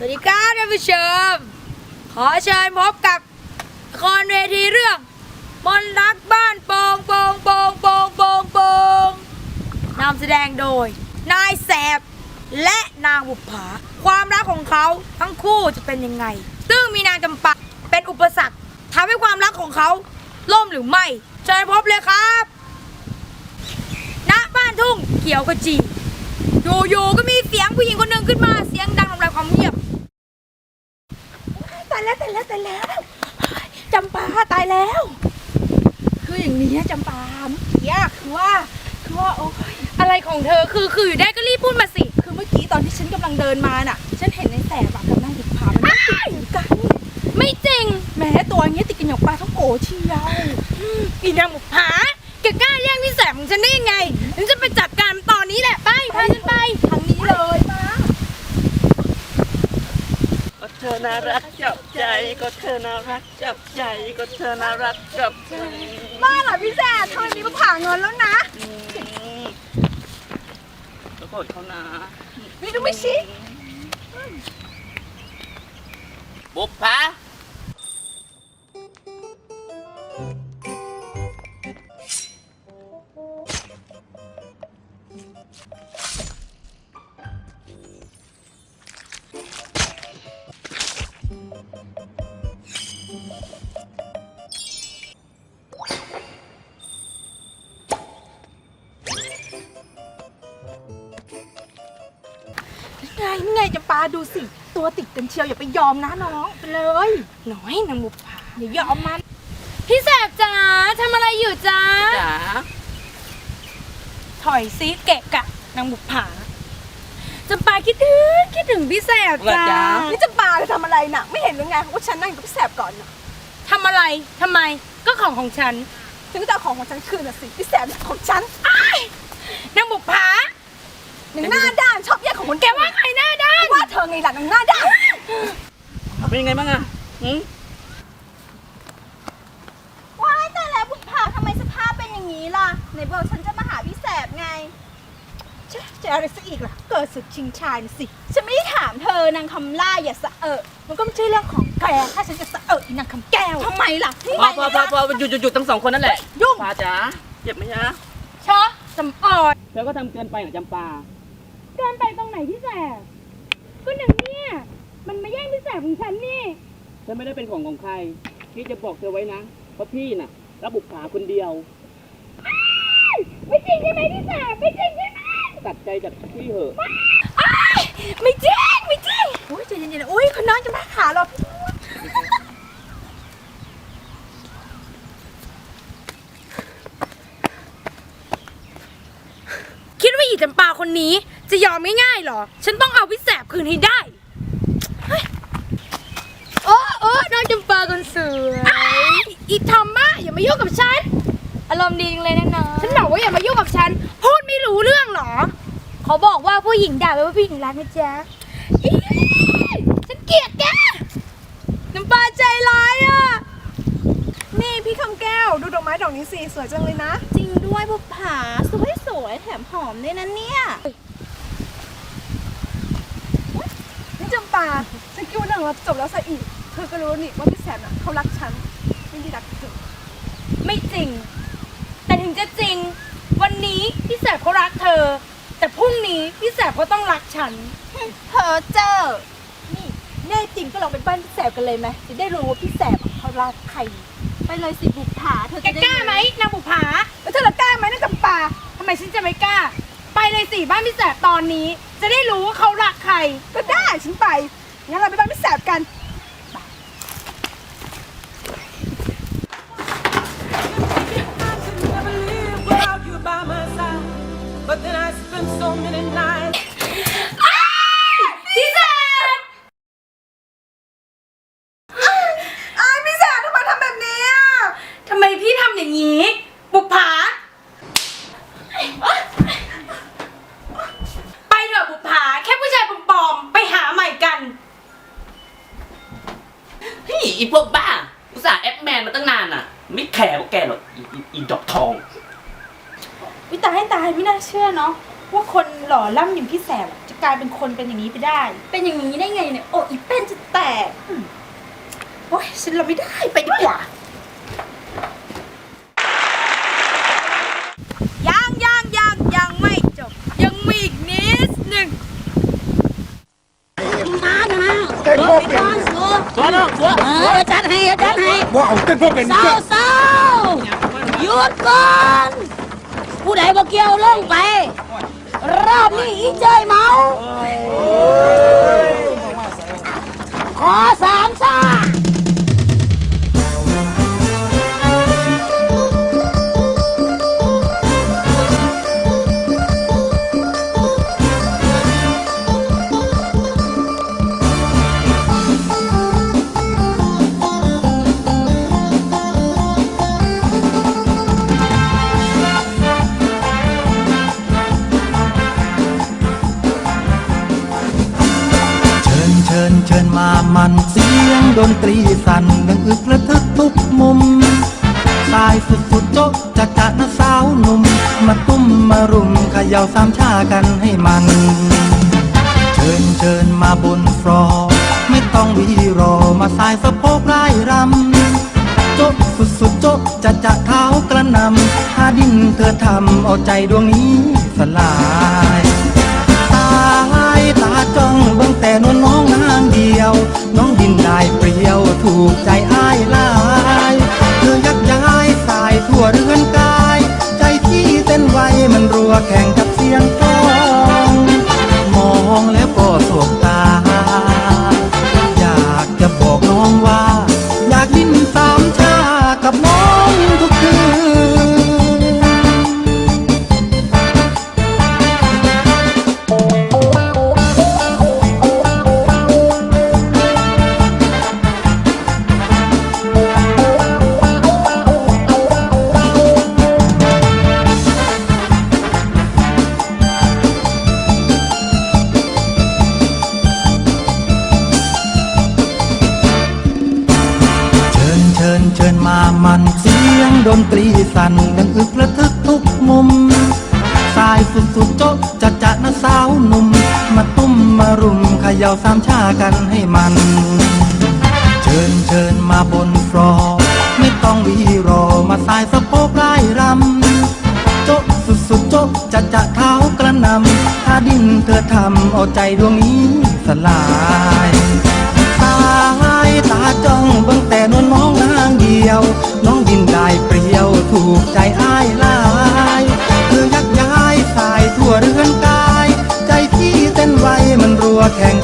สวัสดีครับท่านผู้ชม ขอเชิญพบกับละครเวทีเรื่องมนรักบ้านโปงโปงโปงโปงโปงโปงนำแสดงโดย นายแสบ และนางบุปผา ความรักของเขาทั้งคู่จะเป็นยังไง ซึ่งมีนางจำปาเป็นอุปสรรคทำให้ความรักของเขาล่มหรือไม่ เชิญพบเลยครับณบ้านทุ่งเขียวขจีอยู่ๆก็มีเสียงผู้หญิงคนหนึ่งขึ้นมาเสียงดังทำลายความเงียบ แล้วตายแล้วตายแล้วจำปาตายแล้ว คืออย่างนี้จำปาเมื่อกี้อะคือว่าคือว่าโอ้ยอะไรของเธอคือคืออยู่ได้ก็รีบพูดมาสิ คือเมื่อกี้ตอนที่ฉันกำลังเดินมาน่ะ ฉันเห็นในแสบอะกับนางบุกผามันนั่งติดอยู่กัน ไม่จริงแหม้ตัวอย่างเงี้ยติดกันอย่างปลาท้องโกเชียวอีนางบุกผาแกกล้าแย่งพี่แสบของฉันได้ยังไงฉันจะไปจัดการมันตอนนี้แหละไปพาฉันไป ทางนี้เลยมา ก็เธอ น่ารักจับใจก็เธอน่ารักจับใจก็เธอน่ารักจับใจบ้าเหรอพี่แสบทำไมมีมาผ่าเงินแล้วนะอืมแล้วกดเขานะนี่ดูไม่ชี้ บุปผา จะปาดูสิ ตัวติดกันเชียวอย่าไปยอมนะน้องไปเลยน้อยนางบุกผาอย่ายอมมัน พี่แสบจ๋าทำอะไรอยู่จ๊ะจ๋าถอยซีเกะกะนางบุกผาจำปาคิดถึงคิดถึงพี่แสบจ้านี่จะปาจะทำอะไรน่ะ ไม่เห็นหรือไงว่าฉันนั่งอยู่กับพี่แสบก่อนน่ะทำอะไรทำไมก็ของของฉัน ฉันก็จะเอาของของฉันคืนน่ะสิพี่แสบของฉัน นางบุกผา หนึ่งหน้าด้านชอบแย่งของคนแกว่าใครหน้าด้านว่าเธอไงล่ะหนึ่งหน้าด้านเป็นยังไงบ้างอะหืมว้ายแต่แล้วบุญผาทำไมสภาพเป็นอย่างนี้ล่ะไหนบอกฉันจะมาหาพี่แสบไงจะจะอะไรซะอีกล่ะเกิดศึกชิงชายน่ะสิฉันไม่ได้ถามเธอนางคำล่าอย่าสะเอะมันก็ไม่ใช่เรื่องของแกถ้าฉันจะสะเอิดอีนางคำแก้วทำไมล่ะพอพอพอพอหยุดหยุดหยุดทั้งสองคนนั่นแหละยุ่ง ปาจ๋าเจ็บไหมจ๊ะชอสำออดเธอก็ทำเกินไปนะจำปา เกินไปตรงไหนพี่แสบก็หนึ่งเนี่ย มันมาแย่งพี่แสบของฉันนี่ ฉันไม่ได้เป็นของของใคร พี่จะบอกเธอไว้นะเพราะพี่น่ะรับบุปผาคนเดียว ไม่จริงใช่ไหมพี่แสบไม่จริงใช่ไหมตัดใจจากพี่เหอะไม่จริงไม่จริงโอ้ยใจเย็นๆอุ้ยคนนั้นจะมาหาเราพี่คิดว่าอีจำปาคนนี้ จะยอมง่ายๆหรอ ฉันต้องเอาพี่แสบคืนให้ได้เฮ้ยโอ้โอ้น้องจำปาคนสวยอีทอมบ้าอย่ามายุ่งกับฉัน อารมณ์ดีจังเลยนะน้องฉันบอกว่าอย่ามายุ่งกับฉัน พูดไม่รู้เรื่องหรอ เขาบอกว่าผู้หญิงด่าไปว่าผู้หญิงรักนะจ๊ะอีฉันเกลียดแก น้ำปลาใจร้ายอะ นี่พี่คำแก้วดูดอกไม้ดอกนี้สิสวยจังเลยนะ จริงด้วยบุญผาสวยสวยๆแถมหอมด้วยนะเนี่ย นี่จำปาฉันคิดว่าเรื่องเราจบแล้วซะอีก เธอก็รู้นี่ว่าพี่แสบน่ะเขารักฉันไม่ได้รักเธอไม่จริง แต่ถึงจะจริง วันนี้พี่แสบเขารักเธอ แต่พรุ่งนี้พี่แสบก็ต้องรักฉันเพอเจอนี่แน่จริงก็ลองไปบ้านพี่แสบกันเลยไหมจะได้รู้ว่าพี่แสบเขารักใคร ไปเลยสิบุญผาเธอแกจะได้กล้าไหมนางบุภาแล้วเธอละกล้าไหมนั่นจำปาทำไมฉันจะไม่กล้า ไปเลยสิบ้านพี่แสบตอนนี้ จะได้รู้ว่าเขารักใคร ก็ได้ฉันไป งั้นเราไปบ้านพี่แสบกัน never live without you by my side. But then I spent so many nights พี่แสบ อายพี่แสบทำไมทำแบบนี้อะ ทำไมพี่ทำอย่างนี้ บุภาไปเถอะบุภาแค่ผู้ชายปลอมๆไปหาใหม่กัน เฮ้ย อีพวกบ้าอุตส่าห์แอปแมนมาตั้งนานอะ ไม่แคร์พวกแกหรอกอีอีอีดอกทอง วิตายให้ตายไม่น่าเชื่อเนาะว่าคนหล่อล่ำอย่างพี่แสบจะกลายเป็นคนเป็นอย่างนี้ไปได้ เป็นอย่างนี้ได้ไงเนี่ย โอ้อีเป็นจะแตกโอ้ยฉันเราไม่ได้ไปดีกว่า ยังยังยังยังไม่จบ ยังมีอีกนิดหนึ่ง จัดให้จัดให้ว่าเอาเต้นพวกเป็นเศร้าเศร้าหยุดก่อน ผู้ใดบ่เกี่ยวลงไป รอบนี้อีเจยเมา ขอสามซ่า เชิญมามันเสียงดนตรีสั่นดังอึกระทึกทุกมุม สายสุดสุดโจ๊ะจะจะนะสาวหนุ่ม มาตุ้มมารุมเขย่าสามชากันให้มัน เชิญเชิญมาบนฟลอร์ไม่ต้องวีรอมาสายสะโพกไล่รำโจ๊ะสุดสุดโจ๊ะจะจะเท้ากระนำหาดินเธอทำเอาใจดวงนี้สลาย มันเสียงดนตรีสั่นดังอึกระทึกทุกมุม สายสุดสุดโจ๊ะจะจะนะสาวหนุ่ม มาตุ้มมารุมเขย่าสามชากันให้มัน เชิญเชิญมาบนฟลอร์ไม่ต้องวีรอมาสายสะโพกไล่รำ โจ๊ะสุดสุดโจ๊ะจะจะเท้ากระนำถ้าดินเธอทำเอาใจดวงนี้สลายตายตาจ้องเบิ่งแต่นวลน้องนางเดียว กินได้เปรี้ยวถูกใจอ้ายลายเธอยักย้ายสายทั่วเรือนกาย ใจที่เต้นไวมันรัวแข่ง